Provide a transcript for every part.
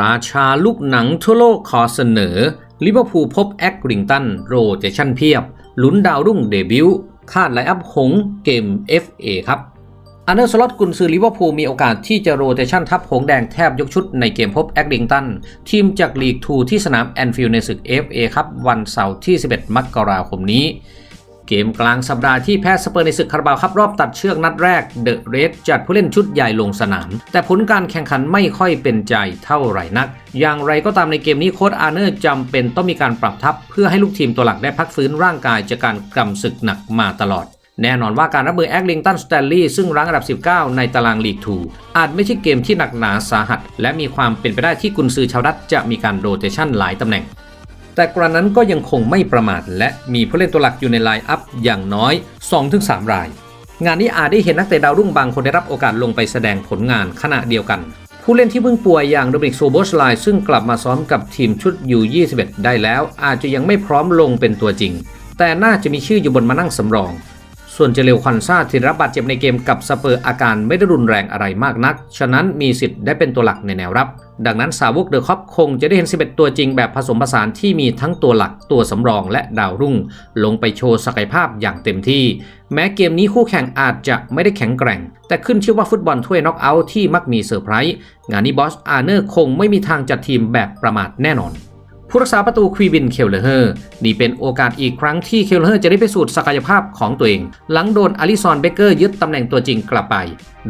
ราชาลูกหนังทั่วโลกขอเสนอ ลิเวอร์พูลพบแอคริงตันโรเตชันเพียบ ลุ้นดาวรุ่งเดบิวต์คาดไลน์อัพหงเกม FA ครับอันเดอร์สล็อตกุนซือลิเวอร์พูลมีโอกาสที่จะโรเตชันทัพหงแดงแทบยกชุดในเกมพบแอคริงตัน ทีมจากลีก2ที่สนามแอนฟิลด์ในศึก FA ครับวันเสาร์ที่ 11 มกราคมนี้ เกมกลางสัปดาห์ที่แพ้สเปอร์ในศึกคาราบาวครับรอบตัดเชือกนัดแรกเดอะเรดจัดผู้เล่นชุดใหญ่ลงสนาม แต่ผลการแข่งขันไม่ค่อยเป็นใจเท่าไหร่นัก อย่างไรก็ตามในเกมนี้โค้ชอาร์เนอร์จำเป็นต้องมีการปรับทัพ เพื่อให้ลูกทีมตัวหลักได้พักฟื้นร่างกายจากการกำศึกหนักมาตลอดแน่นอนว่าการรับมือแอคลิงตันสแตนลีย์ซึ่งรั้งอันดับ 19 ในตารางลีก2อาจไม่ใช่เกมที่หนักหนาสาหัส และมีความเป็นไปได้ที่กุนซือชาวดัตจะมีการโรเตชันหลายตำแหน่ง แต่กระนั้นก็ยังคงไม่ประมาทและมีผู้เล่นตัวหลักอยู่ในไลน์อัพอย่างน้อย 2-3 ราย งานนี้อาจได้เห็นนักเตะดาวรุ่งบางคนได้รับโอกาสลงไปแสดงผลงานขณะเดียวกัน ผู้เล่นที่เพิ่งป่วยอย่างโดมินิกโซโบสไลซึ่งกลับมาซ้อมกับทีมชุดยู21ได้แล้ว อาจจะยังไม่พร้อมลงเป็นตัวจริง แต่น่าจะมีชื่ออยู่บนมานั่งสำรองส่วนเจเลวควันซาที่รับบาดเจ็บในเกมกับสเปอร์อาการไม่ได้รุนแรงอะไรมากนัก ฉะนั้นมีสิทธิ์ได้เป็นตัวหลักในแนวรับ ดังนั้นสาวกเดอะคอปคงจะได้เห็น 11 ตัวจริงแบบผสมผสานที่มีทั้งตัวหลักตัวสำรองและดาวรุ่ง ลงไปโชว์ศักยภาพอย่างเต็มที่ แม้เกมนี้คู่แข่งอาจจะไม่ได้แข็งแกร่ง แต่ขึ้นชื่อว่าฟุตบอลถ้วยน็อกเอาท์ที่มักมีเซอร์ไพรส์งานนี้บอสอาร์เนอร์คงไม่มีทางจัดทีมแบบประมาทแน่นอน ผู้รักษาประตูควีบินเคลเลอร์นี่เป็นโอกาสอีกครั้งที่เคลเลอร์จะได้พิสูจน์ศักยภาพของตัวเอง หลังโดนอลิซอนเบเกอร์ยึดตำแหน่งตัวจริงกลับไป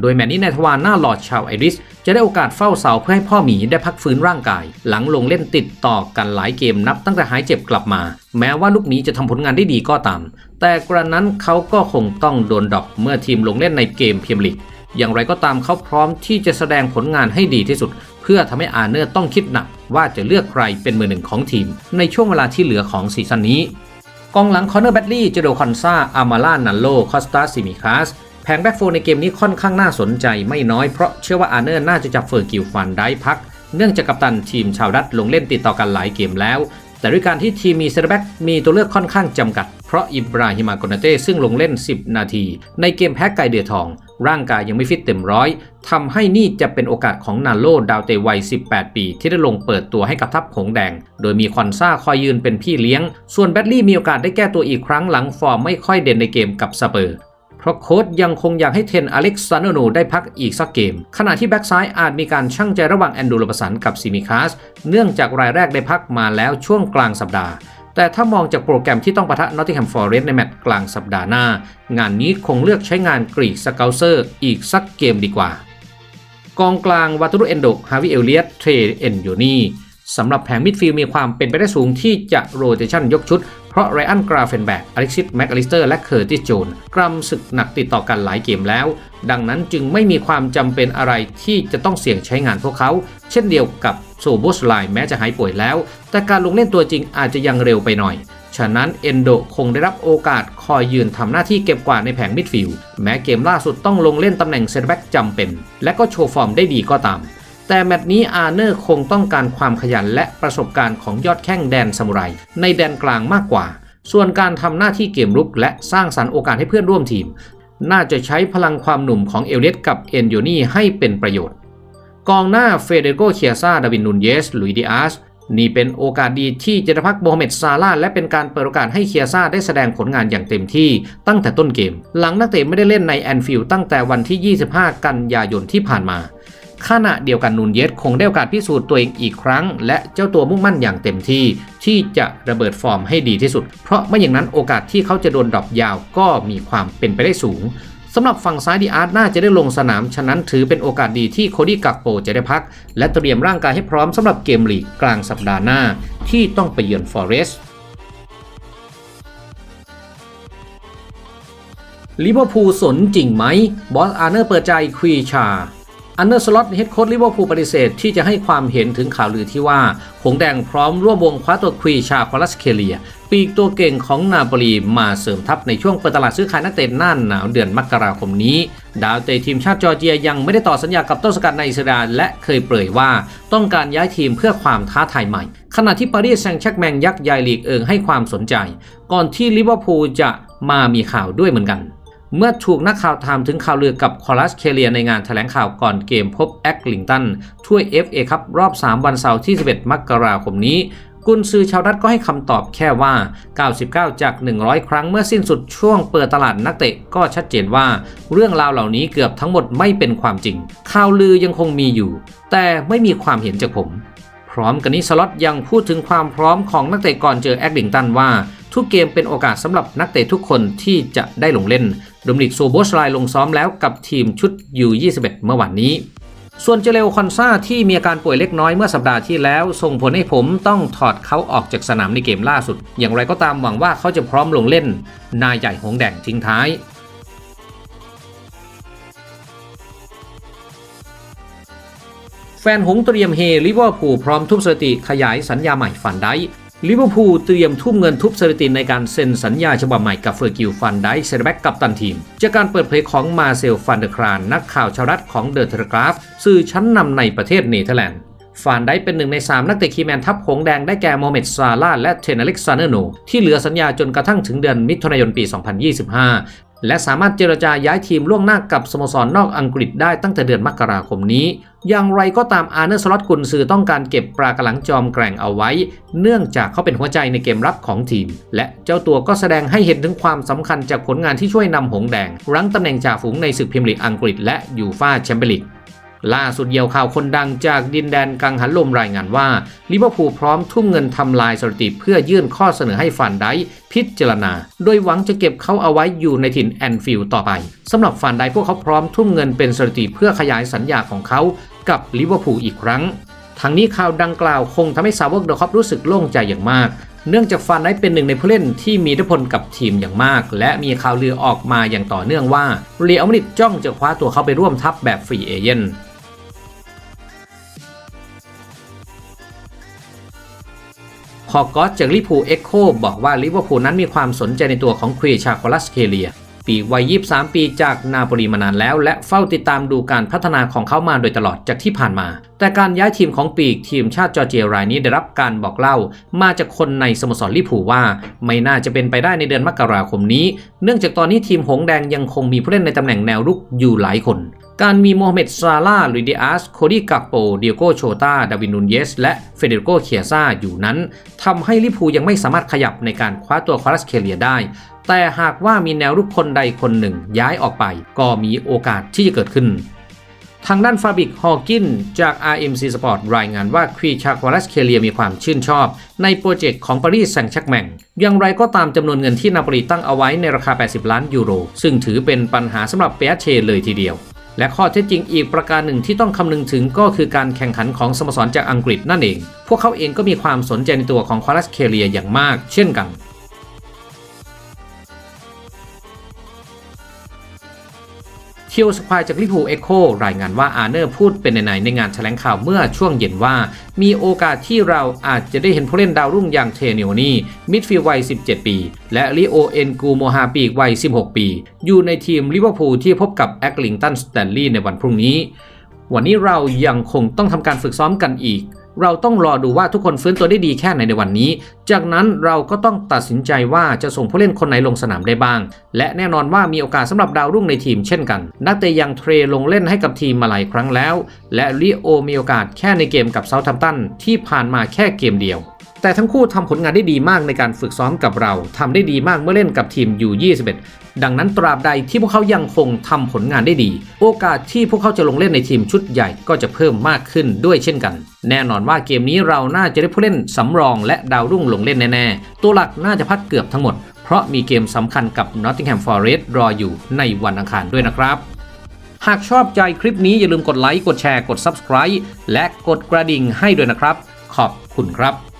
โดยแมนนี้นายทวารหน้าหลอดชาวไอริส จะได้โอกาสเฝ้าเสาเพื่อให้พ่อหมีได้พักฟื้นร่างกาย หลังลงเล่นติดต่อกันหลายเกมนับตั้งแต่หายเจ็บกลับมา แม้ว่าลูกหมีจะทำผลงานได้ดีก็ตาม แต่กระนั้นเขาก็คงต้องโดนดรอปเมื่อทีมลงเล่นในเกมเมียร์ลีกอย่างไรก็ตามเขาพร้อมที่จะแสดงผลงานให้ดีที่สุด เพื่อทำให้อาร์เนอร์ต้องคิดหนักว่าจะเลือกใครเป็นมือหนึ่งของทีม ในช่วงเวลาที่เหลือของซีซั่นนี้ กองหลังคอนเนอร์แบดลี่เจโดคอนซาอามาลานันโล คอสตาซิมิคาสแผงแบ็กโฟในเกมนี้ค่อนข้างน่าสนใจไม่น้อยเพราะเชื่อว่าอาร์เนอร์น่าจะจับเฟอร์กิลฟันได้พัก เนื่องจากกัปตันทีมชาวดัตลงเล่นติดต่อกันหลายเกมแล้ว แต่ด้วยการที่ทีมมีเซตอร์แบ็กมีตัวเลือกค่อนข้างจำกัด ราะอิบราฮิมาโกนาเต้ซึ่งลงเล่น 10 นาที ในเกมแพ้ไกเดือทอง ร่างกายยังไม่ฟิตเต็มร้อยทำให้นี่จะเป็นโอกาสของนาโลดาวเตวัย 18 ปี ที่ได้ลงเปิดตัวให้กับทัพหงแดง โดยมีคอนซ่าคอยยืนเป็นพี่เลี้ยง ส่วนแบดลี่มีโอกาสได้แก้ตัวอีกครั้งหลังฟอร์มไม่ค่อยเด่นในเกมกับสเปอร์เพราะโค้ชยังคงอยากให้เทนอเล็กซานโนได้พักอีกสักเกม ขณะที่แบ็กซ้ายอาจมีการชั่งใจระหว่างแอนดูโรปสันกับซิมิคาส เนื่องจากรายแรกได้พักมาแล้วช่วงกลางสัปดาห์ แต่ถ้ามองจากโปรแกรมที่ต้องปะทะนอตติงแฮมฟอร์เรสในแมตช์กลางสัปดาห์หน้า งานนี้คงเลือกใช้งานกรีกสเกลเซอร์อีกสักเกมดีกว่า กองกลางวัตุรุเอนโดฮาวิเอลเลียสเทรเอนโยนี สำหรับแผงมิดฟิลด์มีความเป็นไปได้สูงที่จะโรเตชันยกชุด เพราะไรอันกราเฟนแบกอเล็กซิสแม็กอลิสเตอร์และเคอร์ติสโจนกรำศึกหนักติดต่อกันหลายเกมแล้ว ดังนั้นจึงไม่มีความจำเป็นอะไรที่จะต้องเสี่ยงใช้งานพวกเขา เช่นเดียวกับโซโบสไลแม้จะหายป่วยแล้ว แต่การลงเล่นตัวจริงอาจจะยังเร็วไปหน่อยฉะนั้นเอนโดคงได้รับโอกาสคอยยืนทำหน้าที่เก็บกวาดในแผงมิดฟิลด์แม้เกมล่าสุดต้องลงเล่นตำแหน่งเซนแบ็กจำเป็น และก็โชว์ฟอร์มได้ดีก็ตาม แต่แมตช์นี้อาร์เนอร์คงต้องการความขยันและประสบการณ์ของยอดแข้งแดนซามูไรในแดนกลางมากกว่า ส่วนการทำหน้าที่เกมรุกและสร้างสรรค์โอกาสให้เพื่อนร่วมทีม น่าจะใช้พลังความหนุ่มของเอลเลียตกับเอนโยนี่ให้เป็นประโยชน์ กองหน้าเฟเดโกเคียซาดาวินนูนเยสลุยดิอาสนี่เป็นโอกาสดีที่จะได้พักโมฮัมเหม็ดซาลาและเป็นการเปิดโอกาสให้เคียซาได้แสดงผลงานอย่างเต็มที่ตั้งแต่ต้นเกม หลังนักเตะไม่ได้เล่นในแอนฟิลด์ตั้งแต่วันที่ 25 กันยายนที่ผ่านมา ขณะเดียวกันนูนเยสคงได้โอกาสพิสูจน์ตัวเองอีกครั้ง และเจ้าตัวมุ่งมั่นอย่างเต็มที่ ที่จะระเบิดฟอร์มให้ดีที่สุด เพราะไม่อย่างนั้นโอกาสที่เขาจะโดนดรอปยาวก็มีความเป็นไปได้สูงสำหรับฝั่งซ้ายดีอาร์ตน่าจะได้ลงสนาม ฉะนั้นถือเป็นโอกาสดีที่โคดี้กักโปจะได้พัก และเตรียมร่างกายให้พร้อมสำหรับเกมลีกกลางสัปดาห์หน้า ที่ต้องไปเยือนฟอเรสต์ลิเวอร์พูลสนจริงไหมบอสอาร์เนอร์เปิดใจคุยชา อันเดอร์สล็อตเฮดโค้ชลิเวอร์พูลปฏิเสธที่จะให้ความเห็นถึงข่าวลือที่ว่า หงแดงพร้อมร่วมวงคว้าตัวควีชาคอลัสเคเลีย ปีกตัวเก่งของนาโปลีมาเสริมทัพในช่วงเปิดตลาดซื้อขายนักเตะหน้าหนาวเดือนมกราคมนี้ ดาวเตะทีมชาติจอร์เจียยังไม่ได้ต่อสัญญากับต้นสกัดในอิสราเอลและเคยเปรยว่าต้องการย้ายทีมเพื่อความท้าทายใหม่ ขณะที่ปารีสแซงต์แชกแมงยักษ์ใหญ่ลีกเอิงให้ความสนใจ ก่อนที่ลิเวอร์พูลจะมามีข่าวด้วยเหมือนกัน เมื่อถูกนักข่าวถามถึงข่าวลือกับคอรัสเคเลียในงานแถลงข่าวก่อนเกมพบแอคลิงตันถ้วย FA ครับรอบ 3 วันเสาร์ที่ 11 มกราคมนี้กุนซือชาวรัฐก็ให้คำตอบแค่ว่า 99 จาก 100 ครั้งเมื่อสิ้นสุดช่วงเปิดตลาดนักเตะก็ชัดเจนว่า เรื่องราวเหล่านี้เกือบทั้งหมดไม่เป็นความจริง ข่าวลือยังคงมีอยู่ แต่ไม่มีความเห็นจากผม พร้อมกันนี้สล็อตยังพูดถึงความพร้อมของนักเตะก่อนเจอแอคลิงตันว่า ทุกเกมเป็นโอกาสสำหรับนักเตะทุกคนที่จะได้ลงเล่นดมนิกโซโบสไลลงซ้อมแล้วกับทีมชุดยู21เมื่อวานนี้ ส่วนเจเลวคอนซาที่มีอาการป่วยเล็กน้อยเมื่อสัปดาห์ที่แล้ว ส่งผลให้ผมต้องถอดเขาออกจากสนามในเกมล่าสุด อย่างไรก็ตามหวังว่าเขาจะพร้อมลงเล่น นายใหญ่หงแดงทิ้งท้าย แฟนหงเตรียมเฮลิเวอร์พูลพร้อมทุบสถิติขยายสัญญาใหม่ฟันได้ลิเวอร์พูลเตรียมทุ่มเงินทุบสถิติในการเซ็นสัญญาฉบับใหม่กับเฟอร์กิลฟันได้เซนแบ็กกับตันทีม จากการเปิดเผยของมาเซลฟันเดอร์ครานนักข่าวชาวรัฐของเดอะเทเลกราฟสื่อชั้นนำในประเทศเนเธอร์แลนด์ฟานได้เป็นหนึ่งใน 3 นักเตะคีแมนทัพหงแดงได้แก่โมเมดซาลาและเทนอเล็กซานเนอร์โน ที่เหลือสัญญาจนกระทั่งถึงเดือนมิถุนายนปี 2025 และสามารถเจรจาย้ายทีมล่วงหน้ากับสโมสรนนอกอังกฤษได้ตั้งแต่เดือนมกราคมนี้ อย่างไรก็ตามอาร์เนอร์สล็อตกุนซือต้องการเก็บปลากระหลังจอมแกร่งเอาไว้ เนื่องจากเขาเป็นหัวใจในเกมรับของทีม และเจ้าตัวก็แสดงให้เห็นถึงความสำคัญจากผลงานที่ช่วยนำหงแดง รั้งตำแหน่งจ่าฝูงในศึกพรีเมียร์ลีกอังกฤษและยูฟ่าแชมเปี้ยนลีก ล่าสุดเยี่ยวข่าวคนดังจากดินแดนกังหันลมรายงานว่าลิเวอร์พูลพร้อมทุ่มเงินทำลายสถิติเพื่อยื่นข้อเสนอให้ฟันไดพิจารณา โดยหวังจะเก็บเขาเอาไว้อยู่ในถิ่นแอนฟิลด์ต่อไปสำหรับฟันไดพวกเขาพร้อมทุ่มเงินเป็นสถิติเพื่อขยายสัญญาของเขากับลิเวอร์พูลอีกครั้งทั้งนี้ข่าวดังกล่าวคงทำให้สาวกเดอะคอปรู้สึกโล่งใจอย่างมาก เนื่องจากฟันไดเป็นหนึ่งในผู้เล่นที่มีอิทธิพลกับทีมอย่างมาก และมีข่าวลือออกมาอย่างต่อเนื่องว่าเรียลมาดริดจ้องจะคว้าตัวเขาไปร่วมทัพแบบฟรีเอเจนต์ พอก็จากลิพูเอ็กโคบอกว่าลิเวอร์พูลนั้นมีความสนใจในตัวของครีชาโคลัสเคเลีย ปีวัย 23 ปีจากนาโปลีมานานแล้ว และเฝ้าติดตามดูการพัฒนาของเขามาโดยตลอดจากที่ผ่านมา แต่การย้ายทีมของปีกทีมชาติจอร์เจียรายนี้ได้รับการบอกเล่า มาจากคนในสโมสรลิพูว่า ไม่น่าจะเป็นไปได้ในเดือนมกราคมนี้ เนื่องจากตอนนี้ทีมหงแดงยังคงมีผู้เล่นในตำแหน่งแนวรุกอยู่หลายคน การมีโมฮัมเหม็ดซาลาลุยดิอาส โคดี้กักโป เดียโกโชตาดาวินนูนเยส และเฟเดริโกเคียซาอยู่นั้นทำให้ลิพูยังไม่สามารถขยับในการคว้าตัวคอรัสเคเลียได้ แต่หากว่ามีแนวรุกคนใดคนหนึ่งย้ายออกไป ก็มีโอกาสที่จะเกิดขึ้น ทางด้านฟาบิกฮอร์กินจาก RMC Sport รายงานว่าควีชาควารัสเคเลียมีความชื่นชอบ ในโปรเจกต์ของปารีสแซงต์แชกแมงอย่างไรก็ตามจำนวนเงินที่นาโปลีตั้งเอาไว้ในราคา 80 ล้านยูโร ซึ่งถือเป็นปัญหาสำหรับเปียเชเลยทีเดียว และข้อเท็จจริงอีกประการหนึ่งที่ต้องคำนึงถึงก็คือการแข่งขันของสโมสรจากอังกฤษนั่นเอง พวกเขาเองก็มีความสนใจในตัวของควารัสเคเลียอย่างมากเช่นกัน เทียวสควายจากลิพูเอ็โครายงานว่าอาร์เนอร์พูดเป็นในในงานแถลงข่าวเมื่อช่วงเย็นว่า มีโอกาสที่เราอาจจะได้เห็นผู้เล่นดาวรุ่งอย่างเทเนโอนีมิดฟิลด์วัย 17 ปี และลิโอเอ็นกูโมฮาปีกวัย 16 ปี อยู่ในทีมลิเวอร์พูลที่พบกับแอคลิงตันสแตนลีย์ในวันพรุ่งนี้ วันนี้เรายังคงต้องทำการฝึกซ้อมกันอีก เราต้องรอดูว่าทุกคนฟื้นตัวได้ดีแค่ไหนในวันนี้ จากนั้นเราก็ต้องตัดสินใจว่าจะส่งผู้เล่นคนไหนลงสนามได้บ้าง และแน่นอนว่ามีโอกาสสำหรับดาวรุ่งในทีมเช่นกัน นักเตะยังเทรลงเล่นให้กับทีมมาหลายครั้งแล้ว และลิโอมีโอกาสแค่ในเกมกับเซาท์ทัมตันที่ผ่านมาแค่เกมเดียว แต่ทั้งคู่ทำผลงานได้ดีมากในการฝึกซ้อมกับเราทำได้ดีมากเมื่อเล่นกับทีมยู21ดังนั้นตราบใดที่พวกเขายังคงทำผลงานได้ดี โอกาสที่พวกเขาจะลงเล่นในทีมชุดใหญ่ก็จะเพิ่มมากขึ้นด้วยเช่นกัน แน่นอนว่าเกมนี้เราน่าจะได้ผู้เล่นสำรองและดาวรุ่งลงเล่นแน่ๆ ตัวหลักน่าจะพักเกือบทั้งหมด เพราะมีเกมสำคัญกับ Nottingham Forest รออยู่ในวันอังคารด้วยนะครับหากชอบใจคลิปนี้อย่าลืมกดไลค์ กดแชร์ กด Subscribe และกดกระดิ่งให้ด้วยนะครับ ขอบคุณครับ